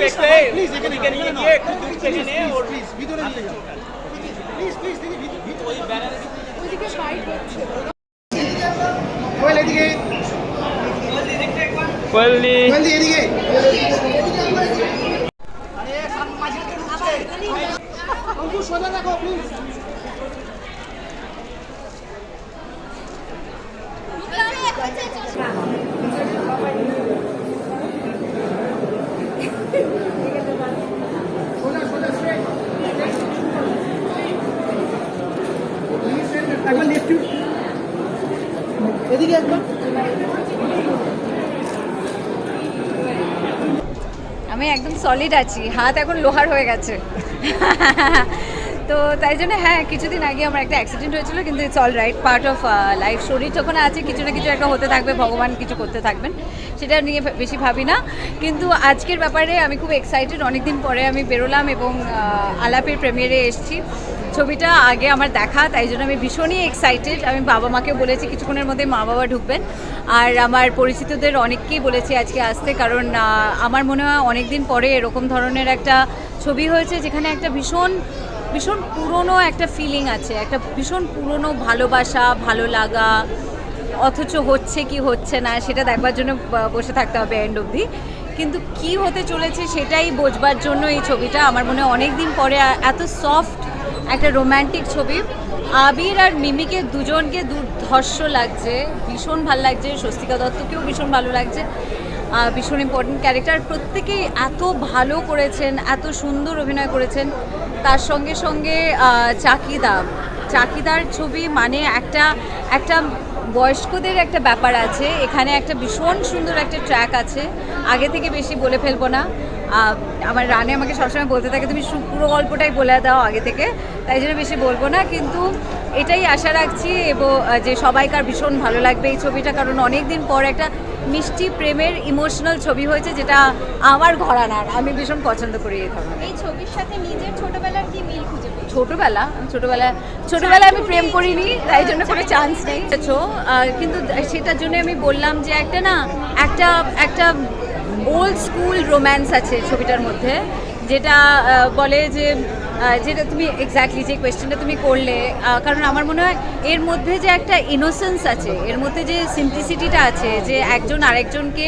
একটু এই, ওদিকে নিয়ে গিয়ে একটু দূর থেকে নে ওর প্লিজ ভিতরে নিয়ে যাও প্লিজ প্লিজ ভিতরে ওই ব্যানারে কোয়েল এদিকে। বললি। কোয়েল দি এদিকে অঙ্কুশ সোজা রাখো প্লিজ সোজা সোজা স্ট্রেট একবার লেফট এদিকে একবার আমি একদম সলিড আছি, হাত এখন লোহার হয়ে গেছে। তো তাই জন্য হ্যাঁ কিছুদিন আগে আমার একটা অ্যাক্সিডেন্ট হয়েছিল, কিন্তু it's all right part of life শরীর যখন আছে, কিছু না কিছু একটা হতে থাকবে, ভগবান কিছু করতে থাকবেন, সেটা নিয়ে বেশি ভাবি না। কিন্তু আজকের ব্যাপারে আমি খুব এক্সাইটেড অনেকদিন পরে আমি বেরোলাম এবং আলাপের প্রেমিয়ারে এসেছি। ছবিটা আগে আমার দেখা, তাই জন্য আমি ভীষণই এক্সাইটেড আমি বাবা মাকে বলেছি কিছুক্ষণের মধ্যে মা বাবা ঢুকবেন। আর আমার পরিচিতদের অনেককেই বলেছি আজকে আসতে, কারণ আমার মনে হয় অনেক দিন পরে এরকম ধরনের একটা ছবি হয়েছে, যেখানে একটা ভীষণ ভীষণ পুরনো একটা ফিলিং আছে, একটা ভীষণ পুরনো ভালোবাসা, ভালো লাগা, অথচ হচ্ছে কি হচ্ছে না, সেটা দেখবার জন্য বসে থাকতে হবে এন্ড অবধি। কিন্তু কি হতে চলেছে সেটাই বোঝবার জন্য এই ছবিটা, আমার মনে অনেক দিন পরে, এত সফট একটা রোম্যান্টিক ছবি। আবির আর মিমিকে দুজনকে দুর্ধর্ষ লাগছে, ভীষণ ভালো লাগছে, স্বস্তিকা দত্তকেও ভীষণ ভালো লাগছে ভীষণ ইম্পর্টেন্ট ক্যারেক্টার প্রত্যেকেই এত ভালো করেছেন, এত সুন্দর অভিনয় করেছেন। তার সঙ্গে সঙ্গে চাকিদা। চাকিদার ছবি মানে একটা একটা বয়স্কদের একটা ব্যাপার আছে। এখানে একটা ভীষণ সুন্দর একটা ট্র্যাক আছে। আগে থেকে বেশি বলে ফেলব না। আমার রানে আমাকে সবসময় বলতে থাকে তুমি পুরো গল্পটাই বলে দাও আগে থেকে। তাই জন্য বেশি বলব না কিন্তু এটাই আশা রাখছি এবং যে সবাইকার ভীষণ ভালো লাগবে এই ছবিটা কারণ অনেক দিন পর একটা মিষ্টি প্রেমের ইমোশনাল ছবি হয়েছে যেটা আমার ঘরানার আমি ভীষণ পছন্দ করি এই ধরনের। এই ছবির সাথে নিজের ছোটবেলার কি মিল খুঁজে ছোটবেলা? ছোটবেলা ছোটবেলায় আমি প্রেম করিনি তাই জন্য কোনো চান্স নেই? কিন্তু সেটার জন্য আমি বললাম যে একটা না একটা একটা ওল্ড স্কুল রোম্যান্স আছে ছবিটার মধ্যে, যেটা বলে যে যেটা তুমি এক্স্যাক্টলি যে কোয়েশ্চেনটা তুমি করলে কারণ আমার মনে হয় এর মধ্যে যে একটা ইনোসেন্স আছে, এর মধ্যে যে সিম্পলিসিটিটা আছে, যে একজন আরেকজনকে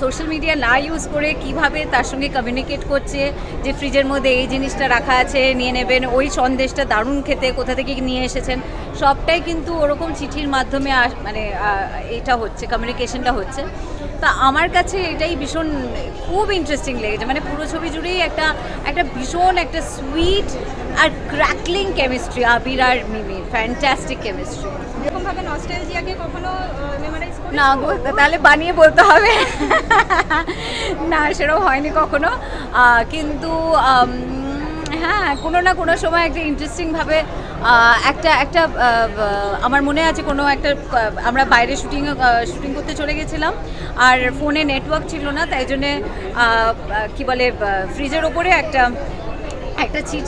সোশ্যাল মিডিয়া না ইউজ করে কীভাবে তার সঙ্গে কমিউনিকেট করছে, যে ফ্রিজের মধ্যে এই জিনিসটা রাখা আছে, নিয়ে নেবেন, ওই সন্দেশটা দারুণ খেতে কোথা থেকে নিয়ে এসেছেন, সবটাই কিন্তু ওরকম চিঠির মাধ্যমে মানে এটা হচ্ছে কমিউনিকেশনটা হচ্ছে। তা আমার কাছে এটাই ভীষণ খুব ইন্টারেস্টিং লেগেছে। মানে পুরো ছবি জুড়েই একটা একটা ভীষণ একটা সুইট আর ক্র্যাকলিং কেমিস্ট্রি আবির আর মিমির ফ্যান্টাস্টিক কেমিস্ট্রি এরকম ভাবে নস্টালজিয়াকে কখনো মেমোরাইজ না গো তাহলে বানিয়ে বলতে হবে। না সেরকম হয়নি কখনো। কিন্তু হ্যাঁ কোনো না কোনো সময় একটা ইন্টারেস্টিংভাবে একটা একটা আমার মনে আছে কোনো একটা আমরা বাইরে শুটিং শুটিং করতে চলে গেছিলাম আর ফোনে নেটওয়ার্ক ছিল না তাই জন্যে আহ, বলে ফ্রিজের ওপরে একটা একটা চিট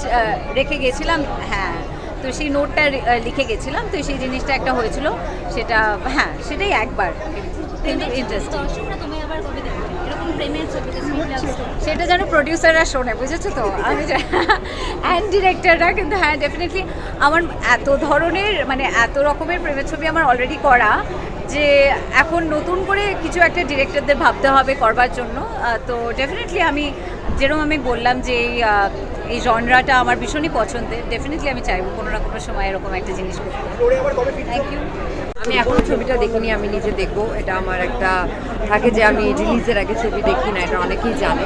রেখে গেছিলাম হ্যাঁ তো সেই নোটটা লিখে গেছিলাম তো সেই জিনিসটা একটা হয়েছিল সেটা হ্যাঁ সেটাই একবার কিন্তু ইন্টারেস্টিং দর্শকরা তুমি আবার কবে দেখবে এরকম প্রেমের। সেটা যেন প্রডিউসাররা শোনে বুঝেছ তো? আমি অ্যান্ড ডিরেক্টররা কিন্তু হ্যাঁ ডেফিনেটলি আমার এত ধরনের মানে এত রকমের প্রেমের ছবি আমার অলরেডি করা যে এখন নতুন করে কিছু একটা ডিরেক্টরদের ভাবতে হবে করবার জন্য। তো ডেফিনেটলি আমি যেরকম আমি বললাম যে এই এই জনরাটা আমার ভীষণই পছন্দের ডেফিনেটলি আমি চাইব কোনো না কোনো সময় এরকম একটা জিনিস করতে। থ্যাংক ইউ আমি এখনও ছবিটা দেখিনি, আমি নিজে দেখব। এটা আমার একটা, থাকে যে আমি রিলিজের আগে ছবি দেখি না, এটা অনেকেই জানে।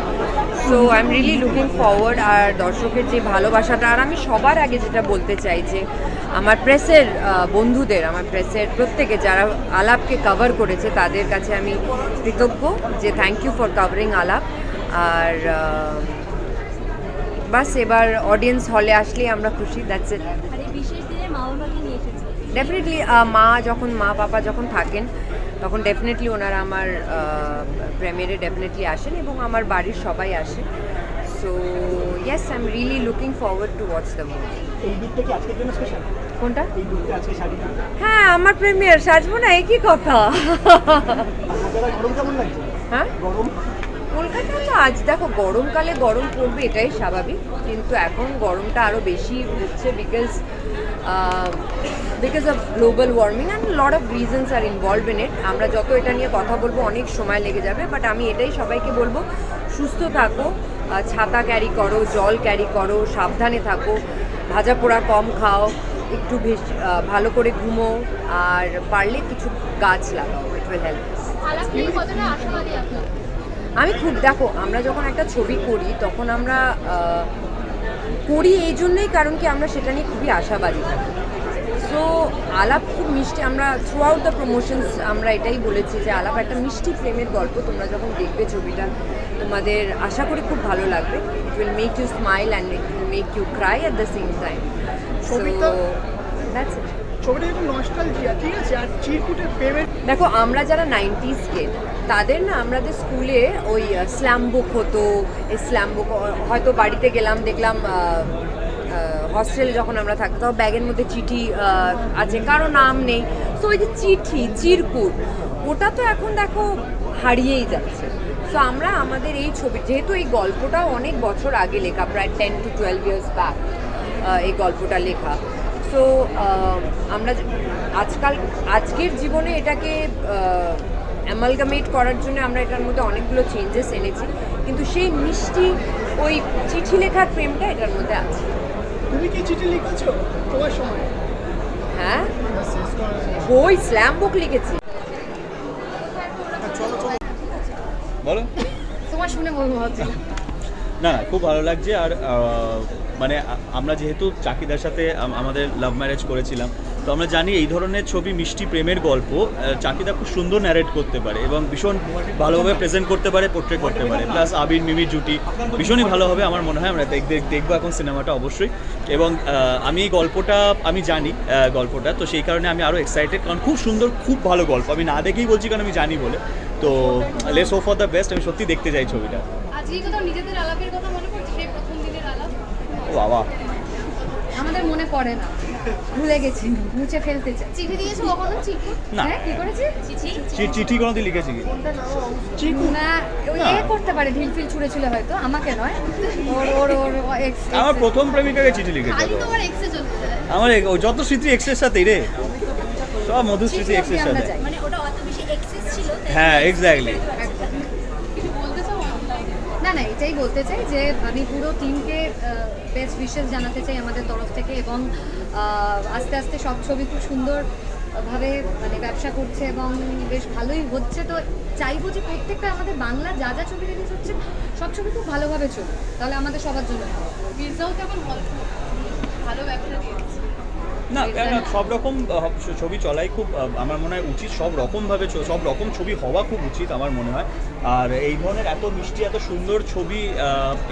So I am really looking forward আর দর্শকের যে ভালোবাসাটা, আর আমি সবার আগে যেটা বলতে চাই যে, আমার প্রেসের বন্ধুদের, আমার প্রেসের প্রত্যেকে যারা আলাপকে কভার করেছে, তাদের কাছে আমি কৃতজ্ঞ যে থ্যাংক ইউ ফর কাভারিং আলাপ। আর বাস এবার অডিয়েন্স হলে আসলেই আমরা খুশি দ্যাটস ইট বিশেষ দিনে মা বাবাকে নিয়ে এসেছি। ডেফিনেটলি মা যখন মা বাবা যখন থাকেন তখন ডেফিনেটলি ওনারা আমার প্রেমিয়ারে ডেফিনেটলি আসেন এবং আমার বাড়ির সবাই আসে। So yes I am really looking forward to watch the movie কোনটা? হ্যাঁ আমার প্রেমিয়ার সাজবো না একই কথা। হ্যাঁ? গরম? কলকাতায় তো আজ দেখো, গরমকালে গরম পড়বে এটাই স্বাভাবিক, কিন্তু এখন গরমটা আরও বেশি হচ্ছে because because of global warming and lot of reasons are involve in it আমরা যত এটা নিয়ে কথা বলব, অনেক সময় লেগে যাবে বাট আমি এটাই সবাইকে বলব, সুস্থ থাকো ছাতা ক্যারি করো, জল ক্যারি করো, সাবধানে থাকো, ভাজা পোড়া কম খাও, একটু বেশ ভালো করে ঘুমো, আর পারলে কিছু গাছ লাগাও ইট উইল হেল্প আমি খুব দেখো আমরা যখন একটা ছবি করি তখন আমরা করি এই জন্যই কারণ কি আমরা সেটা নিয়ে খুবই আশাবাদী থাকি। সো আলাপ খুব মিষ্টি আমরা থ্রু আউট দ্য প্রমোশনস আমরা এটাই বলেছি যে আলাপ একটা মিষ্টি প্রেমের গল্প তোমরা যখন দেখবে ছবিটা তোমাদের আশা করি খুব ভালো লাগবে। It will make you smile and it will make you cry at the same time so ছবিটা- ছবিটা একটু নস্টালজিয়া ঠিক আছে? আর চিরকুটের প্রেমের দেখো আমরা যারা নাইনটিস কেড তাদের না আমাদের স্কুলে ওই স্ল্যাম বুক হতো এই স্ল্যাম বুক হয়তো বাড়িতে গেলাম দেখলাম হস্টেলে যখন আমরা থাকতাম তখন ব্যাগের মধ্যে চিঠি আছে কারও নাম নেই। তো ওই যে চিঠি চিরকুট ওটা তো এখন দেখো হারিয়েই যাচ্ছে। সো আমরা আমাদের এই ছবি যেহেতু এই গল্পটাও অনেক বছর আগে লেখা প্রায় ten to twelve years back এই গল্পটা লেখা সো আমরা আজকাল আজকের জীবনে এটাকে অ্যামালগামেট করার জন্য আমরা এটার মধ্যে অনেকগুলো চেঞ্জেস এনেছি। কিন্তু সেই মিষ্টি ওই চিঠি লেখার প্রেমটা এটার মধ্যে আছে। তুমি কি চিঠি লিখেছো? তোমার সময়। হ্যাঁ? বই স্ল্যাম বুক লিখেছি। বলো। তোমার শুনে মনে হচ্ছে। না না খুব ভালো লাগছে। আর মানে আমরা যেহেতু চাকিদার সাথে আমাদের লাভ ম্যারেজ করেছিলাম, তো আমরা জানি এই ধরনের ছবি মিষ্টি প্রেমের গল্প চাকিদা খুব সুন্দর ন্যারেট করতে পারে এবং ভীষণ ভালোভাবে প্রেজেন্ট করতে পারে পোর্ট্রে করতে পারে প্লাস আবির মিমি জুটি, ভীষণই ভালো হবে আমার মনে হয়, আমরা দেখ, দেখ- দেখব এখন সিনেমাটা অবশ্যই। এবং আমি এই গল্পটা, আমি জানি গল্পটা, তো সেই কারণে আমি আরও এক্সাইটেড কারণ খুব সুন্দর, খুব ভালো গল্প। আমি না দেখেই বলছি কারণ আমি জানি বলে। তো let's hope for the best আমি সত্যি দেখতে চাই ছবিটা। আজকে নিজেদের আলাপের কথা মনে পড়ছে সেই প্রথম দিনের আলাপ ও বাবা। আমাদের মনে পড়ে না। ভুলে গেছি। মুছে ফেলতে চাই। চিঠি দিয়েছ কখনো? চিঠি? না। হ্যাঁ কি করেছি? চিঠি? চিঠি কোনোদিন লিখেছি। কি না ওই এ করতে পারে ঢিল ফিল ছুঁড়েছিল হয়তো আমাকে নয়। ওর ওর ওর ex- আমার প্রথম প্রেমিকাকে চিঠি লিখেছে তো। তোমার এক্সে চলতে আমার যত স্মৃতি এক্সের সাথেই রে। সব মধুর স্মৃতি এক্সের সাথে। মানে ওটা অত বেশি এক্সেস ছিল হ্যাঁ এক্স্যাক্টলি কিছু বলতে চাও অনলাইনে না না এটাই বলতে চাই যে আমি পুরো টিমকে বেস্ট উইশেস জানাতে চাই আমাদের তরফ থেকে এবং আস্তে আস্তে সব ছবি খুব সুন্দর ভাবে মানে ব্যবসা করছে এবং বেশ ভালোই হচ্ছে। তো চাইব যে প্রত্যেকটা আমাদের বাংলা যা যা ছবি রিলিজ হচ্ছে সব ছবি খুব ভালোভাবে চলবে তাহলে আমাদের সবার জন্য ভালো। পিৎজাও কেমন ভালো ব্যবসা দিয়েছে। না কেন সব রকম ছবি চলাই খুব আমার মনে হয় উচিত সব রকমভাবে সব রকম ছবি হওয়া খুব উচিত আমার মনে হয়। আর এই ধরনের এত মিষ্টি এত সুন্দর ছবি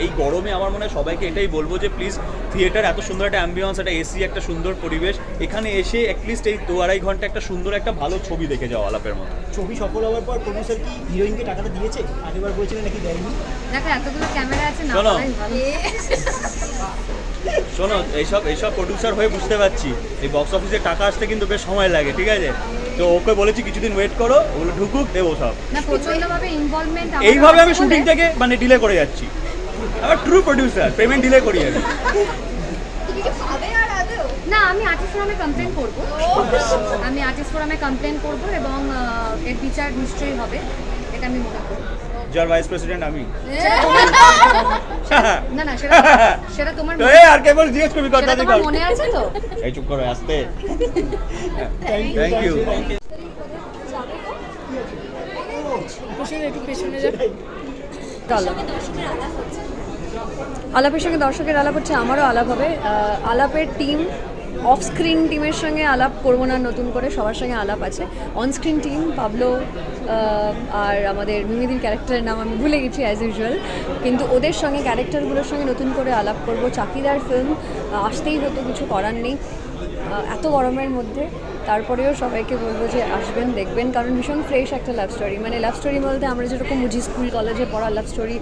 এই গরমে আমার মনে হয় সবাইকে এটাই বলব যে প্লিজ থিয়েটার এত সুন্দর একটা অ্যাম্বিয়েন্স একটা এসি একটা সুন্দর পরিবেশ। এখানে এসে অ্যাটলিস্ট এই দু আড়াই ঘণ্টা একটা সুন্দর একটা ভালো ছবি দেখে যাও আলাপের মতো। ছবি সফল হওয়ার পর প্রডিউসার কি হিরোইনকে টাকাটা দিয়েছে? আগেবার বলেছিলেন নাকি দেয়নি? দেখো এতগুলো ক্যামেরা আছে না শোনো। শোনো এইসব এইসব প্রডিউসার হয়ে বুঝতে পারছি। এই বক্স অফিসে টাকা আসতে কিন্তু বেশ সময় লাগে ঠিক আছে? তো ওকে বলেছি কিছুদিন ওয়েট করো ওগুলো ঢুকুক দেবো সব। এইভাবে আমি শুটিংটাকে থেকে মানে ডিলে করে যাচ্ছি। আমার ট্রু প্রডিউসার পেমেন্ট ডিলে করি আমি। না আমি আর্টিস্ট ফোরামে কমপ্লেন করব। আমি আর্টিস্ট ফোরামে কমপ্লেন করব এবং এর বিচার নিশ্চয়ই হবে এটা আমি মনে করি। যার ভাইস প্রেসিডেন্ট আমি। না না সেটা সেটা তোমার তো এই আর কেবল জিজ্ঞেস করবি কথা সেটা মনে আছে তো? এই চুপ করো আসতে। থ্যাংক ইউ চলো। আলাপের সঙ্গে দর্শকের আলাপ হচ্ছে আমারও আলাপ হবে। আলাপের টিম অফ স্ক্রিন টিমের সঙ্গে আলাপ করব না, নতুন করে সবার সঙ্গে আলাপ আছে। অন স্ক্রিন টিম পাবলো আর আমাদের মিমিদির ক্যারেক্টারের নাম আমি ভুলে গেছি অ্যাজ ইউজুয়াল কিন্তু ওদের সঙ্গে ক্যারেক্টারগুলোর সঙ্গে নতুন করে আলাপ করব। চাকিদার ফিল্ম আসতেই হতো, কিছু করার নেই। এত গরমের মধ্যে। তারপরেও সবাইকে বলব যে আসবেন, দেখবেন, কারণ ভীষণ ফ্রেশ একটা লাভ স্টোরি মানে লাভ স্টোরি বলতে আমরা যেরকম বুঝি স্কুল কলেজে পড়া লাভ স্টোরি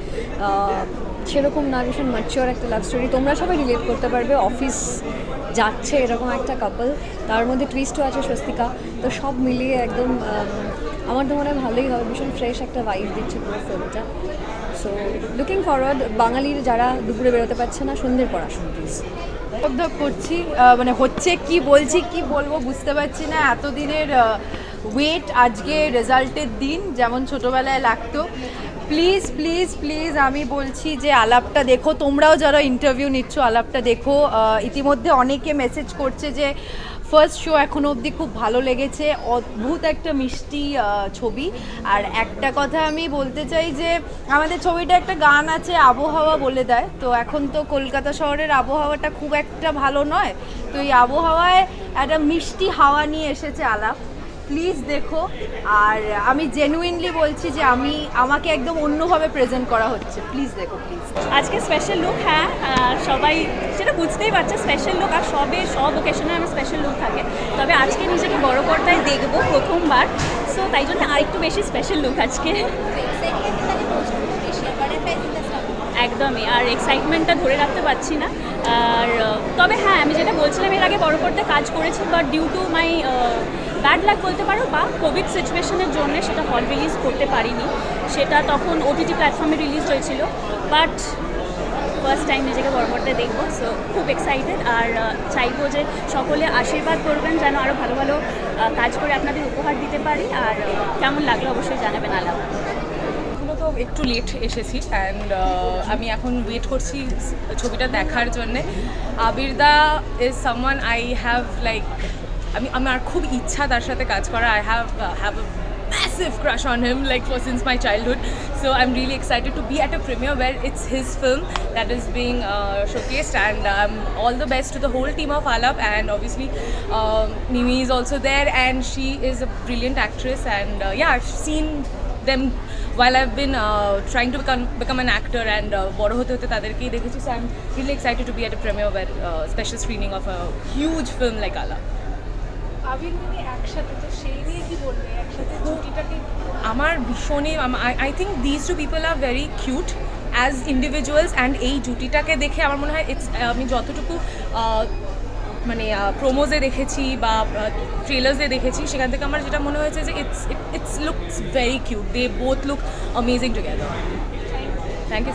সেরকম না, ভীষণ ম্যাচিওর একটা লাভ স্টোরি তোমরা সবাই রিলেট করতে পারবে অফিস যাচ্ছে এরকম একটা কাপল তার মধ্যে টুইস্টও আছে স্বস্তিকা। তো সব মিলিয়ে একদম আমার তো মনে হয় ভালোই হবে, ভীষণ ফ্রেশ একটা ভাইব দিচ্ছে পুরো ফিল্মটা সো লুকিং ফরওয়ার্ড বাঙালির যারা দুপুরে বেরোতে পারছে না, সন্ধ্যের আসুন প্লিজ উদ্যোগ করছি মানে হচ্ছে কি বলছি, কি বলব বুঝতে পারছি না। এতদিনের ওয়েট আজকে রেজাল্টের দিন, যেমন ছোটোবেলায় লাগতো। প্লিজ প্লিজ প্লিজ আমি বলছি যে আলাপটা দেখো। তোমরাও যারা ইন্টারভিউ নিচ্ছ, আলাপটা দেখো। ইতিমধ্যে অনেকে মেসেজ করছে যে ফার্স্ট শো এখনও অবধি খুব ভালো লেগেছে, অদ্ভুত একটা মিষ্টি ছবি। আর একটা কথা আমি বলতে চাই যে, আমাদের ছবিটা একটা গান আছে, আবহাওয়া বলে দেয়। তো এখন তো কলকাতা শহরের আবহাওয়াটা খুব একটা ভালো নয়। তো এই আবহাওয়ায় একটা মিষ্টি হাওয়া নিয়ে এসেছে আলাপ। প্লিজ দেখো। আর আমি জেনুইনলি বলছি যে আমি, আমাকে একদম অন্যভাবে প্রেজেন্ট করা হচ্ছে। প্লিজ দেখো, প্লিজ। আজকে স্পেশাল লুক হ্যাঁ সবাই সেটা বুঝতেই পারছে স্পেশাল লুক আর সবে, সব ওকেশনে আমার স্পেশাল লুক থাকে। তবে আজকে নিজেকে বড় পর্দায় দেখব প্রথমবার সো তাই জন্য আরেকটু বেশি স্পেশাল লুক আজকে। একদমই, আর এক্সাইটমেন্টটা ধরে রাখতে পারছি না। আর, তবে হ্যাঁ আমি যেটা বলছিলাম, এর আগে বড় পর্দায় কাজ করেছি but due to my bad luck বলতে পারো বা কোভিড সিচুয়েশনের জন্য সেটা হল রিলিজ করতে পারিনি। সেটা তখন ওটিটি প্ল্যাটফর্মে রিলিজ হয়েছিল। বাট ফার্স্ট টাইম নিজেকে পর্দায় দেখব সো খুব এক্সাইটেড আর চাইব যে সকলে আশীর্বাদ করবেন, যেন আরও ভালো ভালো কাজ করে আপনাদের উপহার দিতে পারি। আর কেমন লাগল অবশ্যই জানাবেন আলাপ একটু লেট এসেছি অ্যান্ড আমি এখন ওয়েট করছি ছবিটা দেখার জন্যে। আবিরদা is someone I have like আমি আমার খুব ইচ্ছা তার সাথে কাজ করা I have have massive crush on him like for since my childhood so i'm really excited to be at a premiere where it's his film that is being uh, showcased and um, all the best to the whole team of alap and obviously um, mimi is also there and she is a brilliant actress and uh, yeah i've seen them while I've been uh, trying to become become an actor and uh, বড় হতে হতে তাদেরকেই দেখেছি so I'm really excited to be at a premiere where uh, special screening of a huge film like Ala. Abir Mini একসাথে তো সেই নিয়ে কি বলবে? একসাথে জুটিটাকে আমার ভীষণই I think this two people are very cute as individuals and এই জুটিটাকে দেখে আমার মনে হয় ইটস আমি যতটুকু মানে প্রোমোজে দেখেছি বা ট্রেলার্সে দেখেছি সেখান থেকে আমার যেটা মনে হয়েছে যে it's it's looks very cute they both look amazing together thank you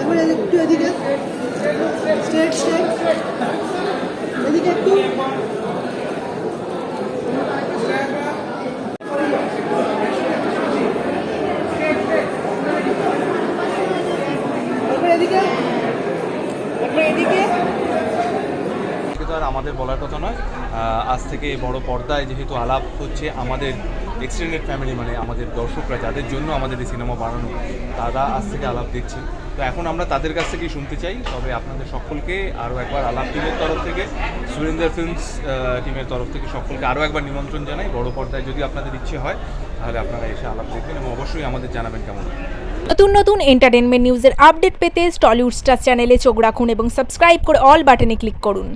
একবার একটু এদিকে। এদিকে একটু এদিকে। এদিকে আমাদের বলার কথা নয়। আজ থেকে বড় পর্দায় যেহেতু আলাপ হচ্ছে আমাদের এক্সটেন্ডেড ফ্যামিলি মানে আমাদের দর্শকরা, যাদের জন্য আমাদের এই সিনেমা বানানো, তারা আজ থেকে আলাপ দেখছে। তো এখন আমরা তাদের কাছ থেকেই শুনতে চাই। তবে আপনাদের সকলকে আরও একবার আলাপ টিমের তরফ থেকে, সুরেন্দ্র ফিল্মস টিমের তরফ থেকে সকলকে আরও একবার নিমন্ত্রণ জানাই। বড় পর্দায় যদি আপনাদের ইচ্ছে হয়, তাহলে আপনারা এসে আলাপ দেখবেন এবং অবশ্যই আমাদের জানাবেন কেমন নতুন নতুন এন্টারটেনমেন্ট নিউজের আপডেট পেতে টলিউড স্টার চ্যানেলে চোখ রাখুন এবং সাবস্ক্রাইব করে অল বাটনে ক্লিক করুন।